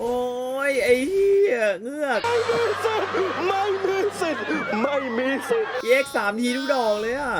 โอ้ยไอ้เหี้ยเงือกไม่มีสิทธิ์ไม่มีสิทธิ์เอ็กสามทีทุกดอกเลยอะ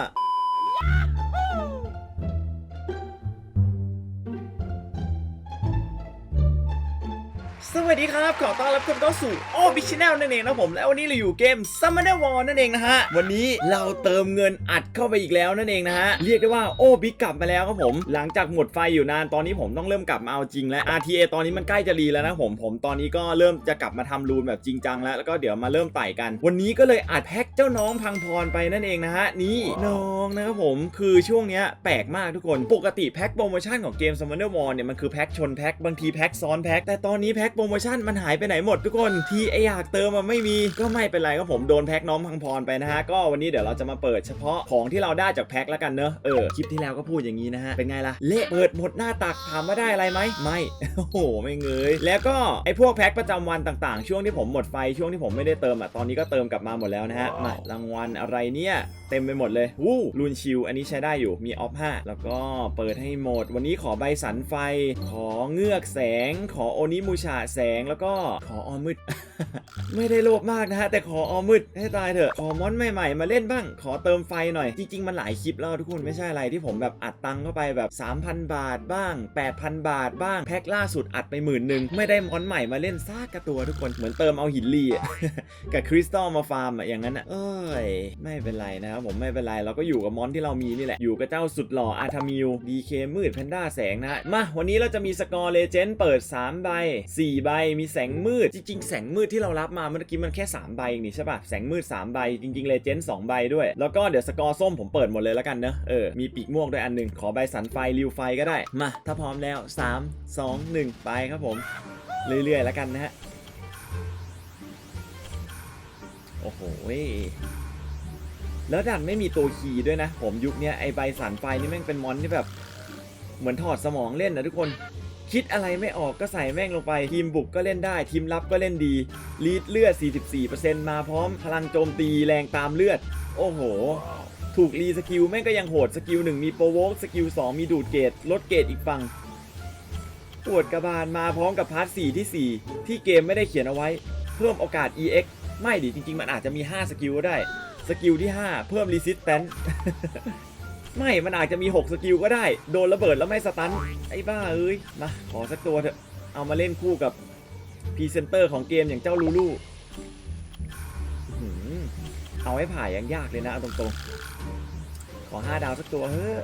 สวัสดีครับ ขอต้อนรับคุณเข้าสู่โอบิชแนลนั่นเองนะผมและวันนี้เราอยู่เกม Summoner War นั่นเองนะฮะ วันนี้เราเติมเงินอัดเข้าไปอีกแล้วนั่นเองนะฮะ เรียกได้ว่าโอบิกลับมาแล้วครับผม หลังจากหมดไฟอยู่นานตอนนี้ผมต้องเริ่มกลับมาเอาจริงแล้ว RTA ตอนนี้มันใกล้จะรีแล้วนะผมผมตอนนี้ก็เริ่มจะกลับมาทำรูนแบบจริงจังแล้วแล้วก็เดี๋ยวมาเริ่มไต่กัน วันนี้ก็เลยอัดแพ็กเจ้าน้องพังพรไปนั่นเองนะฮะนี่น้องนะครับผมคือช่วงเนี้ยแปลกมากทุกคนปกติแพ็กโปรโมชั่นของเกม Summoner War เนี่ยมันคือแพ็กชนแพ็กบางทีแพ็กซ้อนแพ็กแต่ตอนนี้แพ็กรโมชั่นมันหายไปไหนหมดทุกคนที่ไออยากเติมมันไม่มีก็ไม่เป็นไรครับผมโดนแพ็กน้องพังพรไปนะฮะก็วันนี้เดี๋ยวเราจะมาเปิดเฉพาะของที่เราได้จากแพ็กแล้วกันเนอะเออคลิปที่แล้วก็พูดอย่างนี้นะฮะเป็นไงล่ะเละเปิดหมดหน้าตักถามว่าได้อะไรไหมไม่โอ้โหไม่เงยแล้วก็ไอพวกแพ็กประจำวันต่างๆ ช่วงที่ผมหมดไฟช่วงที่ผมไม่ได้เติมอะตอนนี้ก็เติมกลับมาหมดแล้วนะฮะมารางวัลอะไรเนี่ยเต็มไปหมดเลยวู้ลูนชิลอันนี้ใช้ได้อยู่มีออฟ5แล้วก็เปิดให้หมด วันนี้ขอใบสันไฟ ขอเงือกแสง ขอโอนิมูชาแสงแล้วก็ขอออมืด ไม่ได้โลภมากนะฮะ แต่ขอออมืดให้ตายเถอะ ขอมอนใหม่ๆ มาเล่นบ้าง ขอเติมไฟหน่อย จริง ๆ มันหลายคลิปแล้วทุกคนไม่ใช่อะไรที่ผมแบบอัดตังค์เข้าไปแบบ 3,000 บาทบ้าง 8,000 บาทบ้าง แพ็คล่าสุดอัดไปหมื่นหนึ่งไม่ได้มอนใหม่มาเล่นซากกระตัวทุกคนเหมือนเติมเอาหินลีอะกับคริสตัลมาฟาร์มอะอย่างนั้นอะเอ้ยไม่เป็นไรนะครับผมไม่เป็นไรเราก็อยู่กับมอนที่เรามีนี่แหละอยู่กับเจ้าสุดหล่ออาร์ทามิลดีเคมืดแพนด้าแสงนะฮะมาวันนี้เราจะมีสกอร์เลเจนด์เปิด3ใบ4ใบ มีแสงมืด จริง ๆ แสงมืดที่เรารับมาเมื่อกี้มันแค่ 3 ใบเองนี่ใช่ปะแสงมืด 3 ใบ จริงๆเลเจนด์2ใบด้วย แล้วก็เดี๋ยวสกอร์ส้มผมเปิดหมดเลยแล้วกันเนอะเออ มีปีกม่วงด้วยอันหนึงขอใบสันไฟริวไฟก็ได้ มา ถ้าพร้อมแล้ว 3 2 1 ไปครับผม เรื่อยๆแล้วกันนะฮะ โอ้โหแล้วดันไม่มีตัวคีย์ด้วยนะ ผมยุคนี้ไอใบสารไฟนี่แม่งเป็นมอนที่แบบ เหมือนถอดสมองเล่นนะทุกคน คิดอะไรไม่ออกก็ใส่แม่งลงไป ทีมบุกก็เล่นได้ ทีมรับก็เล่นดีลีดเลือด 44%มาพร้อมพลังโจมตีแรงตามเลือด โอ้โห ถูกรีสกิลแม่งก็ยังโหดสกิลหนึ่งมีโปรโวกสกิล 2 มีดูดเกตลดเกตอีกฝั่งปวดกระบาลมาพร้อมกับพาร์ท 4 ที่ 4 ที่เกมไม่ได้เขียนเอาไว้ เพิ่มโอกาส EX ไม่ดิจริง ๆ มันอาจจะมี 5 สกิลก็ได้ สกิลที่ 5 เพิ่ม Resistance ไม่มันอาจจะมี 6 สกิลก็ได้ โดนระเบิดแล้วไม่สตัน ไอ้บ้าเอ้ย มา ขอสักตัวเถอะ เอามาเล่นคู่กับพรีเซนเตอร์ของเกมอย่างเจ้าลูลูเอาให้ผ่ายยังยากเลยนะ เอาตรงๆ ขอ 5 ดาวสักตัวเฮ้ย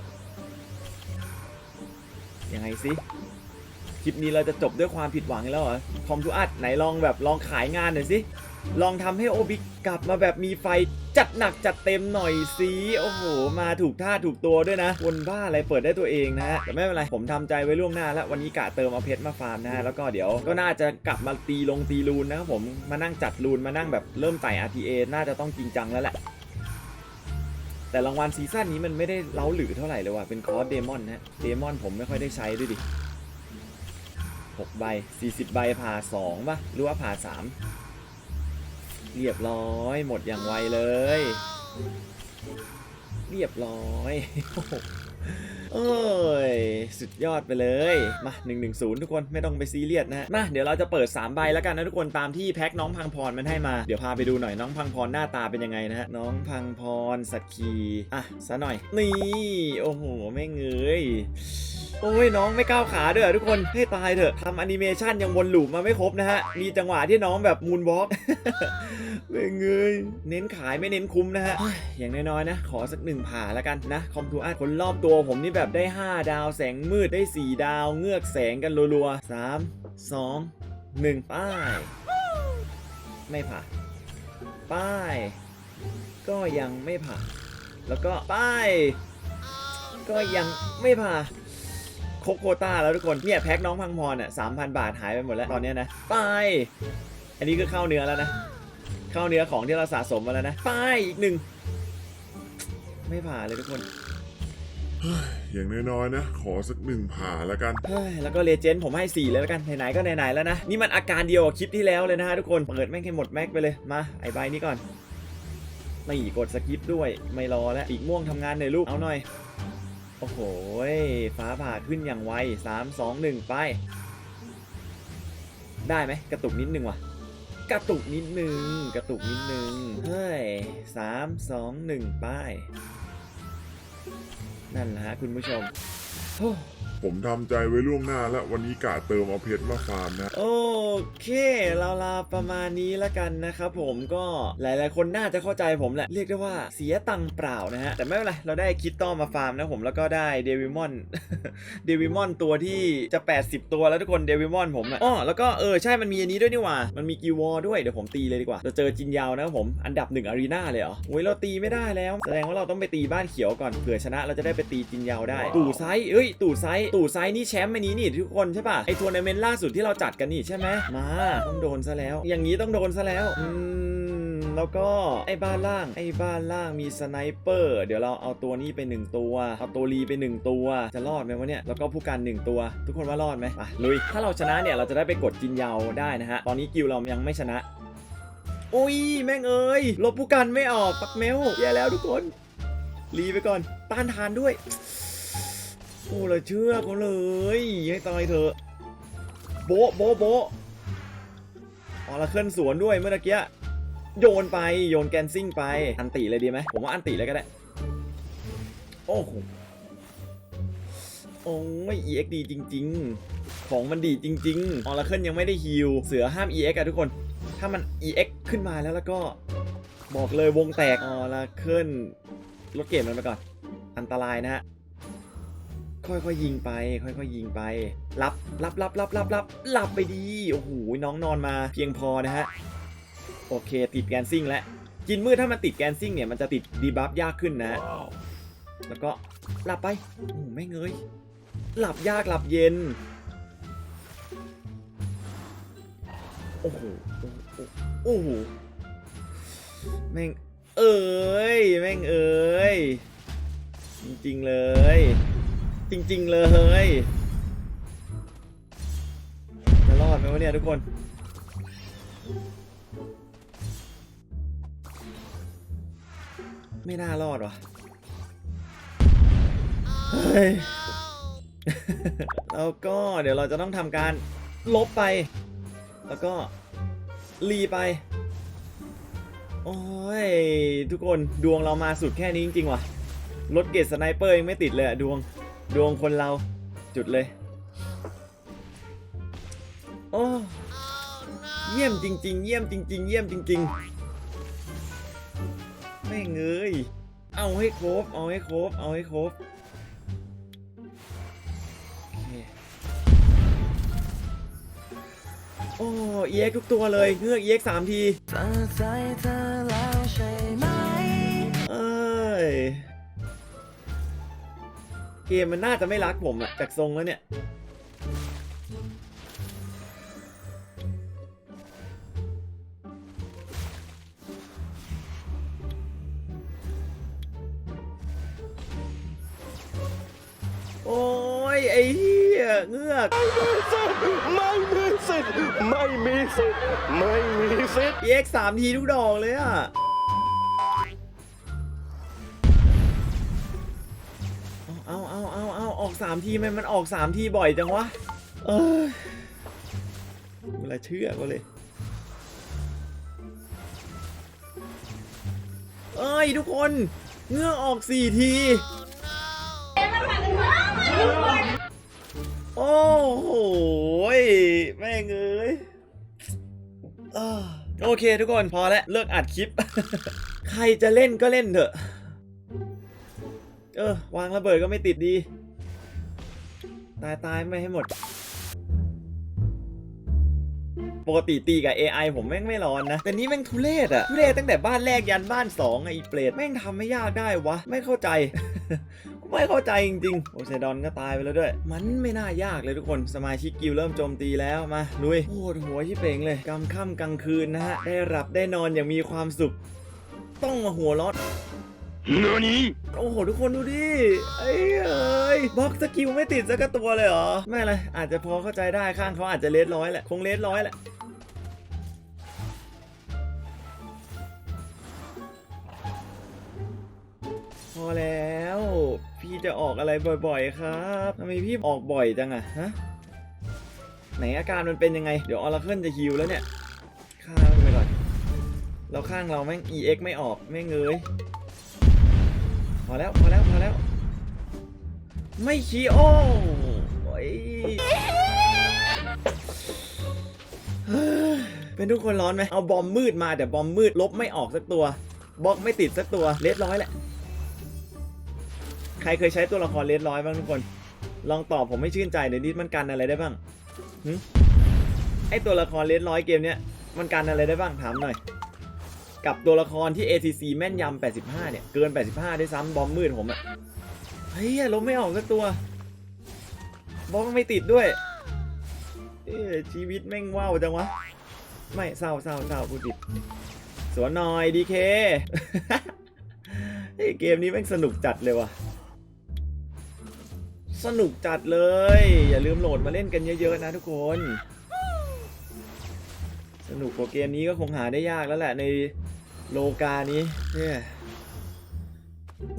ยังไงสิ คลิปนี้เราจะจบด้วยความผิดหวังแล้วเหรอ คอมทูอัดไหนลองแบบลองขายงานหน่อยสิ ลองทำให้โอบิกลับมาแบบมีไฟจัดหนักจัดเต็มหน่อยสิโอ้โห มาถูกท่าถูกตัวด้วยนะวนบ้าอะไรเปิดได้ตัวเองนะฮะแต่ไม่เป็นไรผมทำใจไว้ล่วงหน้าแล้ววันนี้กะเติมเอาเพชรมาฟาร์มนะฮะแล้วก็เดี๋ยวก็น่าจะกลับมาตีลงตีรูนนะครับผมมานั่งจัดรูนมานั่งแบบเริ่มไต่ RTA น่าจะต้องจริงจังแล้วแหละแต่รางวัลซีซั่นนี้มันไม่ได้เล้าหรือเท่าไหร่เลยว่ะเป็นคอร์สเดมอนนะเดมอนผมไม่ค่อยได้ใช้ด้วยดิ6ใบ40 ใบผ่า2ป่ะหรือว่าผ่า3 เรียบร้อย หมดอย่างไวเลย เรียบร้อยโอ้ย สุดยอดไปเลย มา 110 ทุกคนไม่ต้องไปซีเรียสนะฮะมาเดี๋ยวเราจะเปิด 3 ใบแล้วกันนะทุกคนตามที่แพ็คน้องพังพรมันให้มา เดี๋ยวพาไปดูหน่อยน้องพังพรหน้าตาเป็นยังไงนะฮะ น้องพังพรสัตว์คี อะ ซะหน่อย นี่ โอ้โห ไม่เงย โอ้ยน้องไม่ก้าวขาด้วยอะทุกคนให้ตายเถอะทำแอนิเมชันยังวนลูปมาไม่ครบนะฮะ มีจังหวะที่น้องแบบมูนวอล์กไม่เงยเน้นขายไม่เน้นคุ้มนะฮะ อย่างน้อยๆนะ ขอสักหนึ่งผ่าแล้วกันนะคอมทูอาร์คนรอบตัวผมนี่แบบได้ 5 ดาวแสงมืดได้ 4 ดาวเงือกแสงกันรัวๆ 3 2 1 ป้าย ไม่ผ่าป้าย ก็ยังไม่ผ่าแล้วก็ป้าย ก็ยังไม่ผ่า ครบโควต้าแล้วทุกคนเนี่ยแพ็คน้องพังพรอะสามพันบาทหายไปหมดแล้วตอนเนี้ยนะไปอันนี้คือเข้าเนื้อแล้วนะเข้าเนื้อของที่เราสะสมมาแล้วนะไปอีกหนึ่งไม่ผ่านเลยทุกคนอย่างน้อยๆนะ ขอสักหนึ่งผ่าแล้วกันเฮ้ยแล้วก็เลเจนด์ผมให้4เลยแล้วกันไหนๆก็ไหนๆแล้วนะนี่มันอาการเดียวกับคลิปที่แล้วเลยนะฮะทุกคนเปิดแม่งให้หมดแม็กไปเลยมาไอ้ใบนี้ก่อนไม่กดสกิปด้วยไม่รอแล้วอีกม่วงทำงานหน่อยลูกเอาหน่อย โอ้โห ฟ้าผ่าขึ้นอย่างไวสามสองหนึ่งไป ได้ไหมกระตุกนิดนึงว่ะ กระตุกนิดนึง กระตุกนิดนึง เฮ้ยสามสองหนึ่งไป้ายนั่นแหละฮะคุณผู้ชมโอ้ ผมทำใจไว้ล่วงหน้าแล้ววันนี้กะเติมเอาเพชรมาฟาร์มนะ โอเคเราลาประมาณนี้แล้วกันนะครับผมก็หลาย ๆ คนน่าจะเข้าใจผมแหละ เรียกได้ว่าเสียตังค์เปล่านะฮะ แต่ไม่เป็นไร เราได้คิดต้อมาฟาร์มนะผมแล้วก็ได้เดวิมอน เดวิมอนตัวที่จะ 80 ตัวแล้วทุกคนเดวิมอนผมอะอ๋อแล้วก็เออใช่มันมีอันนี้ด้วยนี่หว่า มันมีกิวอด้วยเดี๋ยวผมตีเลยดีกว่า เราเจอจินยาวนะครับผมอันดับหนึ่งอารีนาเลยเหรอโอ้ยเราตีไม่ได้แล้ว แสดงว่าเราต้องไปตีบ้านเขียวก่อนเผื่อชนะเราจะได้ไปตีจินยาวได้ ตู่ไซส์เอ้ยตู่ไซตู่ไซนี่แชมป์อันนี้นี่ทุกคนใช่ป่ะไอทัวร์นาเมนต์ล่าสุดที่เราจัดกันนี่ใช่ไหมมาต้องโดนซะแล้ว อย่างนี้ต้องโดนซะแล้วอืมแล้วก็ไอ้บ้านล่าง ไอ้บ้านล่างมีสไนเปอร์ เดี๋ยวเราเอาตัวนี้ไปหนึ่งตัว เอาตัวรีไปหนึ่งตัว จะรอดไหมวะเนี่ย แล้วก็ผู้การหนึ่งตัว ทุกคนว่ารอดไหมไปลุย ถ้าเราชนะเนี่ย เราจะได้ไปกดจินยาวได้นะฮะ ตอนนี้กิวเรายังไม่ชนะ โอ้ย แม่งเอ้ย ลบผู้กันไม่ออก ปักเมลแย่แล้วทุกคน รีไปก่อน ต้านทานด้วย โอ้เราเชื่อเขาเลยให้ตายเถอะโบะโบะโบะอ๋อแล้วเคลื่อนสวนด้วยเมื่อกี้โยนไปโยนแกนซิ่งไปอันติเลยดีไหมผมว่าอันติเลยก็ได้ โอ้โหโอ้ย EX ดีจริง ๆ ของมันดีจริง ๆออร์เคิลยังไม่ได้ฮิลเสือห้าม EX อะทุกคน ถ้ามัน EX ขึ้นมาแล้วแล้วก็บอกเลยวงแตกออร์เคิลลดเกมมันไปก่อน อันตรายนะฮะ ค่อยๆยิงไป ค่อยๆยิงไป รับรับรับรับรับรับหลับไปดีโอ้โหน้องนอนมาเพียงพอนะฮะโอเค ติดแกนซิ่งแล้วกินมืดถ้ามันติดแกนซิ่งเนี่ยมันจะติดดีบัฟยากขึ้นนะฮะแล้วก็หลับไปโอ้ไม่เงยหลับยากหลับเย็นโอ้โหโอ้โหโอ้โหแม่งเอ้ยแม่งเอ้ยจริงๆเลย จริง ๆ เลยจะรอดไหมวะเนี่ยทุกคนไม่น่ารอดวะเฮ้ยแล้วก็เดี๋ยวเราจะต้องทำการลบไป แล้วก็รีไป โอ้ย ทุกคนดวงเรามาสุดแค่นี้จริงๆว่ะ รถเกตสไนเปอร์ยังไม่ติดเลยอะดวง ดวงคนเราจุดเลย โอ้ เยี่ยมจริง ๆ เยี่ยมจริง ๆ เยี่ยมจริง ๆ ไม่เงยเอาให้ครบ เอาให้ครบ เอาให้ครบโอ้เคโอ้ EX ทุกตัวเลยเงือก EX สามที เกมมันน่าจะไม่รักผมอะจากทรงแล้วเนี่ย โอ้ย ไอ้เหี้ยเงือก ไม่มีสิทธิ์ไม่มีสิทธิ์ไม่มีสิทธิ์ EX สามทีทุกดอกเลยอะ ออกสามทีมันมันออกสามทีบ่อยจังวะ เออเวลาเชื่อก็เลย เอ้ยทุกคนเงือออกสี่ที โอ้โหแม่งเอ้ยโอเคทุกคนพอแล้วเลิกอัดคลิป ใครจะเล่นก็เล่นเถอะ เออ วางระเบิดก็ไม่ติดดี ตายตายไม่ให้หมด ปกติตีกับ AI ผมแม่งไม่ร้อนนะ แต่นี้แม่งทุเรศอะทุเรศตั้งแต่บ้านแรกยันบ้านสองไอ้เปรตแม่งทำไม่ยากได้วะ ไม่เข้าใจไม่เข้าใจจริงๆ โอเซดอนก็ตายไปแล้วด้วย มันไม่น่ายากเลยทุกคน สมาชิกกิลเริ่มโจมตีแล้วมาลุยโคตรหัวชิเป่งเลยกำค่ำกลางคืนนะฮะ ได้หลับได้นอนอย่างมีความสุข ต้องมาหัว เร้อน何โอ้โห ทุกคนดูดิไอ้เอ้ยบล็อกสกิลไม่ติดสักตัวเลยเหรอ ไม่เลยอาจจะพอเข้าใจได้ข้างเขาอาจจะเลสร้อยแหละ คงเลสร้อยแหละพอแล้ว พี่จะออกอะไรบ่อยๆ ครับทำไมพี่ออกบ่อยจังอะฮะไหนอาการมันเป็นยังไง เดี๋ยวออร์เคิลจะฮิวแล้วเนี่ยฆ่ามันไปก่อนเราข้างเราแม่ง EX ไม่ออกแม่งเงย พอแล้วพอแล้วพอแล้ว ไม่คีโอโอ้ยเป็นทุกคนร้อนไหมเอาบอมมืดมาแต่บอมมืดลบไม่ออกสักตัวบล็อกไม่ติดสักตัวเลดร้อยแหละ ใครเคยใช้ตัวละครเลดร้อยบ้างทุกคน ลองตอบผมให้ชื่นใจเดี๋ยวนี้มันกันอะไรได้บ้างไอตัวละครเลดร้อยเกมเนี้ยมันกันอะไรได้บ้างถามหน่อย กับตัวละครที่ ACC แม่นยำ 85 เนี่ย เกิน 85ได้ซ้ำบอมมืดผมอะเฮ้ยลบไม่ออกสักตัว บอกไม่ติดด้วย เอ้ยชีวิตแม่งว้าวจังวะ ไม่เศร้าเศร้าเศร้าพูดผิด สวนหน่อยดีเคเฮ้ยเกมนี้แม่งสนุกจัดเลยวะสนุกจัดเลย อย่าลืมโหลดมาเล่นกันเยอะๆนะทุกคน สนุกกว่าเกมนี้ก็คงหาได้ยากแล้วแหละใน โลกานี้เนี่ย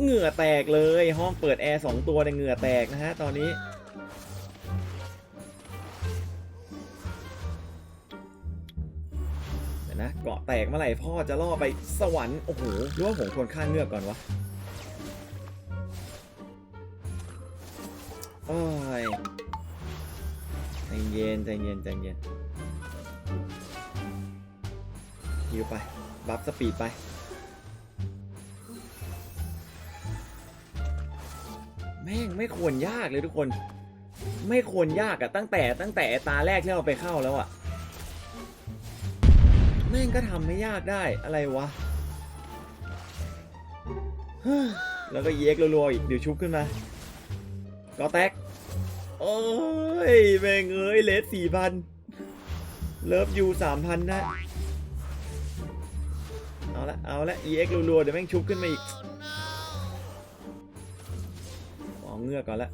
เหงื่อแตกเลยห้องเปิดแอร์สองตัวในยเหงื่อแตกนะฮะตอนนี้ เดี๋ยวนะเกาะแตกเมื่อไหร่พ่อจะล่อไปสวรรค์โอ้โหหรือว่าผมควรฆ่าเงือกก่อนวะโอ้ยใจเย็นใจเย็นใจเย็นฮิวไป บัฟสปีดไป แม่งไม่ควรยากเลยทุกคน ไม่ควรยากอะตั้งแต่ตั้งแต่ตาแรกที่เราไปเข้าแล้วอะแม่งก็ทำไม่ยากได้อะไรวะ แล้วก็เย็กรัวๆอีกเดี๋ยวชุบขึ้นมาก็แตกโอ้ยแม่งเอ้ยเลสสี่พันเลิฟยูสามพันนะ ละเอาละ EX รัวๆเดี๋ยวแม่งชุบขึ้นมาอีกเอาเงือกก่อนละ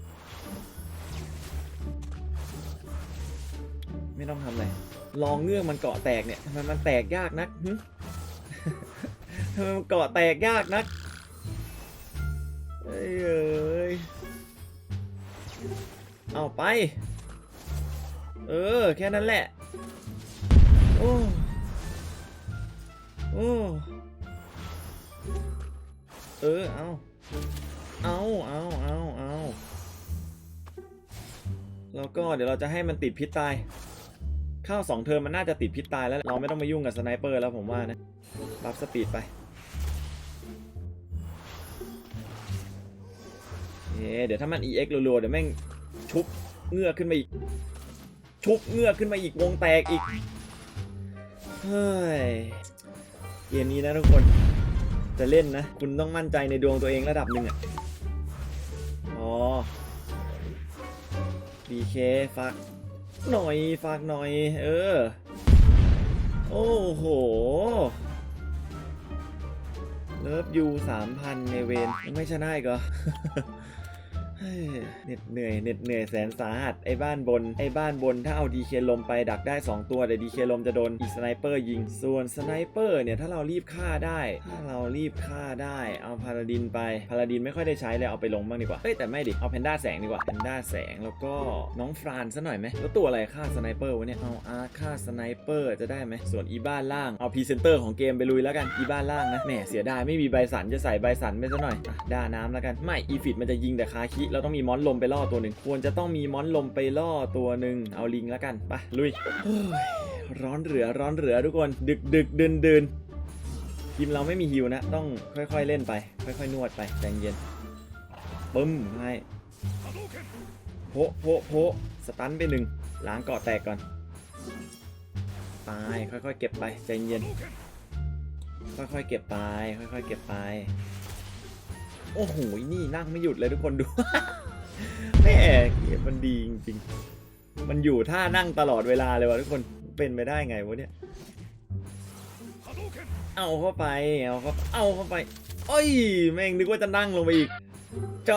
ไม่ต้องทำอะไรลองเงือกมันเกาะแตกเนี่ยทำไมมันแตกยากนักทำไมมันเกาะแตกยากนักเอ้ยเอ้ยเอาไป เออ แค่นั้นแหละ โอ้ โอ้ เออ เอา เอาเอาเอาเอาแล้วก็เดี๋ยวเราจะให้มันติดพิษตาย ข้าวสองเทอมมันน่าจะติดพิษตายแล้ว เราไม่ต้องมายุ่งกับสไนเปอร์แล้วผมว่านะบัฟสปีดไปเอ๊ะเดี๋ยวถ้ามัน EX รัวๆเดี๋ยวแม่งชุบเงือกขึ้นมาอีก ชุบเงือกขึ้นมาอีกวงแตกอีก เฮ้ย เกมนี้นะทุกคน จะเล่นนะ คุณต้องมั่นใจในดวงตัวเองระดับหนึ่งอะอ๋อ BK ฝากหน่อยฝากหน่อย เออ โอ้โห เลิฟยูสามพันในเวนยังไม่ชนะอีกเหรอ เหน็ดเหนื่อยเหน็ดเหนื่อยแสนสาหัสไอ้บ้านบนไอ้บ้านบนถ้าเอาดีเคลมไปดักได้ 2 ตัวแต่ดีเคลมจะโดนอีสไนเปอร์ยิง ส่วนสไนเปอร์เนี่ยถ้าเรารีบฆ่าได้ ถ้าเรารีบฆ่าได้เอาพาราดินไปพาราดินไม่ค่อยได้ใช้เลยเอาไปลงบ้างดีกว่าเอ้ยแต่ไม่ดิเอาแพนด้าแสงดีกว่าแพนด้าแสงแล้วก็น้องฟรานซะหน่อยไหมแล้วตัวอะไรฆ่าสไนเปอร์วะเนี่ยเอาอาร์ฆ่าสไนเปอร์จะได้ไหมส่วนอีบ้านล่างเอาพรีเซนเตอร์ของเกมไปลุยแล้วกันอีบ้านล่างนะแหมเสียดายไม่มีใบสันจะใส่ใบสันไปซะหน่อยอะด้าน้ำแล้วกันไม่อีฟิตมันจะยิงแต่คาคิเราต้องมีมอนลมไปล่อตัวหนึ่งควรจะต้องมีมอนลมไปล่อตัวหนึ่งเอาลิงแล้วกันไปลุยร้อนเหลือร้อนเหลือทุกคน ดึกดึกเดินเดินทีมเราไม่มีฮิวนะ ต้องค่อยๆเล่นไป ค่อยๆ นวดไปใจเย็นปึ้มให้โพะโพะโพะสตันไปหนึ่งล้างเกาะแตกก่อนไปค่อยๆ เก็บไปใจเย็นค่อยๆเก็บไป ค่อยๆเก็บไป โอ้โห นี่นั่งไม่หยุดเลยทุกคนดู แม่เกมันดีจริงๆ มันอยู่ท่านั่งตลอดเวลาเลยวะทุกคน เป็นไปได้ไงวะเนี่ย เอาเข้าไป เอาเข้าเอาเข้าไปโอ้ย แม่งนึกว่าจะนั่งลงไปอีก จะ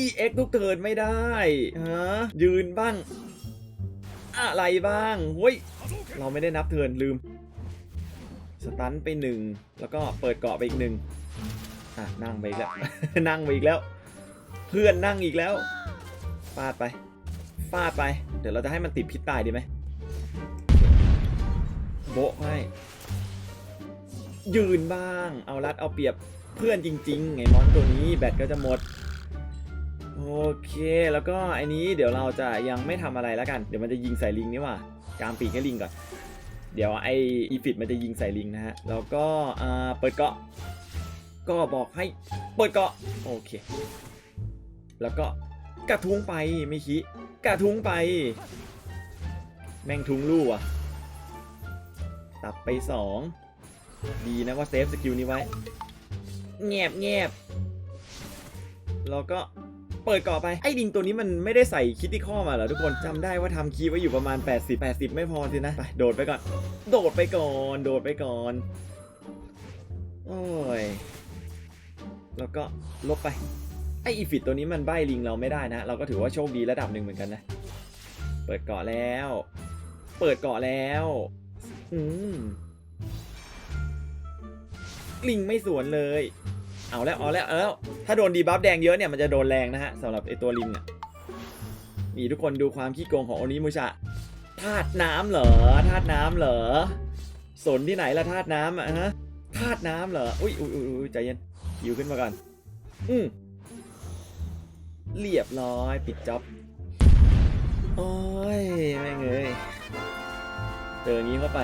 EX ทุกเทิร์นไม่ได้ฮะยืนบ้าง อะไรบ้างเฮ้ย เราไม่ได้นับเทิร์นลืม สตันไปหนึ่ง แล้วก็เปิดเกาะไปอีกหนึ่ง อะนั่งไปอีกแล้ว นั่งไปอีกแล้ว เพื่อนนั่งอีกแล้ว ฟาดไป ฟาดไป เดี๋ยวเราจะให้มันติดพิษตายดีไหมโบะให้ ยืนบ้าง เอารัดเอาเปรียบเพื่อนจริงๆไงมอนตัวนี้แบตก็จะหมด โอเค แล้วก็ไอ้นี้เดี๋ยวเราจะยังไม่ทำอะไรแล้วกัน เดี๋ยวมันจะยิงใส่ลิงนี่หว่ากางปีกให้ลิงก่อน เดี๋ยวไออีฟิตมันจะยิงใส่ลิงนะฮะ แล้วก็อ่าเปิดเกาะ ก็บอกให้เปิดเกาะโอเค แล้วก็กระทุ้งไปไม่คิกระทุ้งไป แม่งทุ้งลู่อะตับไปสองดีนะว่าเซฟสกิลนี้ไว้แงบแงบแล้วก็เปิดเกาะไป ไอ้ดิงตัวนี้มันไม่ได้ใส่คิดที่ข้อมาเหรอทุกคนจำได้ว่าทำคีย์ไว้อยู่ประมาณ 80 80 ไม่พอสินะ ไป โดดไปก่อน โดดไปก่อน โดดไปก่อน โอ้ย แล้วก็ลบไป ไออีฟิตตัวนี้มันใบลิงเราไม่ได้นะ เราก็ถือว่าโชคดีระดับหนึ่งเหมือนกันนะ เปิดเกาะแล้ว เปิดเกาะแล้ว อืมลิงไม่สวนเลย เอาแล้วเอาแล้วเอาแล้ว ถ้าโดนดีบัฟแดงเยอะเนี่ยมันจะโดนแรงนะฮะสำหรับไอตัวลิงอะนี่ทุกคนดูความขี้โกงของโอนิมุชะธาตุน้ำเหรอธาตุน้ำเหรอสนที่ไหนละธาตุน้ำอะฮะธาตุน้ำเหรอ อุ้ยอุ้ยอุ้ยใจเย็น ยิวขึ้นมาก่อน อืมเรียบร้อย ปิดจ็อบ โอ้ย แม่งเอ้ย เจออย่างนี้เข้าไป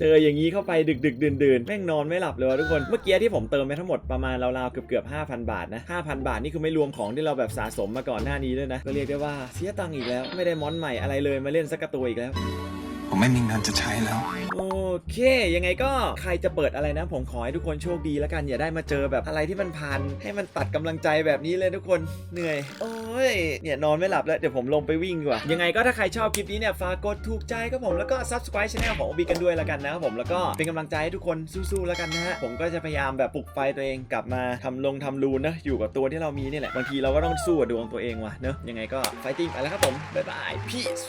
เจออย่างนี้เข้าไปดึกดึกดื่นดื่นแม่งนอนไม่หลับเลยวะทุกคน เมื่อกี้ที่ผมเติมไปทั้งหมดประมาณราวๆเกือบเกือบๆ5,000บาทนะ5,000บาทนี่คือไม่รวมของที่เราแบบสะสมมาก่อนหน้านี้ด้วยนะ ก็เรียกได้ว่าเสียตังค์อีกแล้ว ไม่ได้มอนใหม่อะไรเลยมาเล่นสักกระตัวอีกแล้ว ผมไม่มีเงินจะใช้แล้ว โอเค ยังไงก็ใครจะเปิดอะไรนะ ผมขอให้ทุกคนโชคดีแล้วกัน อย่าได้มาเจอแบบอะไรที่มันพันให้มันตัดกำลังใจแบบนี้เลยทุกคนเหนื่อย โอ้ยเนี่ยนอนไม่หลับแล้ว เดี๋ยวผมลงไปวิ่งดีกว่า ยังไงก็ถ้าใครชอบคลิปนี้เนี่ยฝากกดถูกใจก็ผมแล้วก็ subscribe channel ของ OB กันด้วยแล้วกันนะครับผมแล้วก็เป็นกำลังใจให้ทุกคนสู้ๆแล้วกันนะฮะผมก็จะพยายามแบบปลุกไฟตัวเองกลับมาทำลงทำรูนนะอยู่กับตัวที่เรามีนี่แหละบางทีเราก็ต้องสู้กับดวงตัวเองว่ะเนอะยังไงก็ไฟติ้งไปแล้วครับผมบ๊ายบาย peace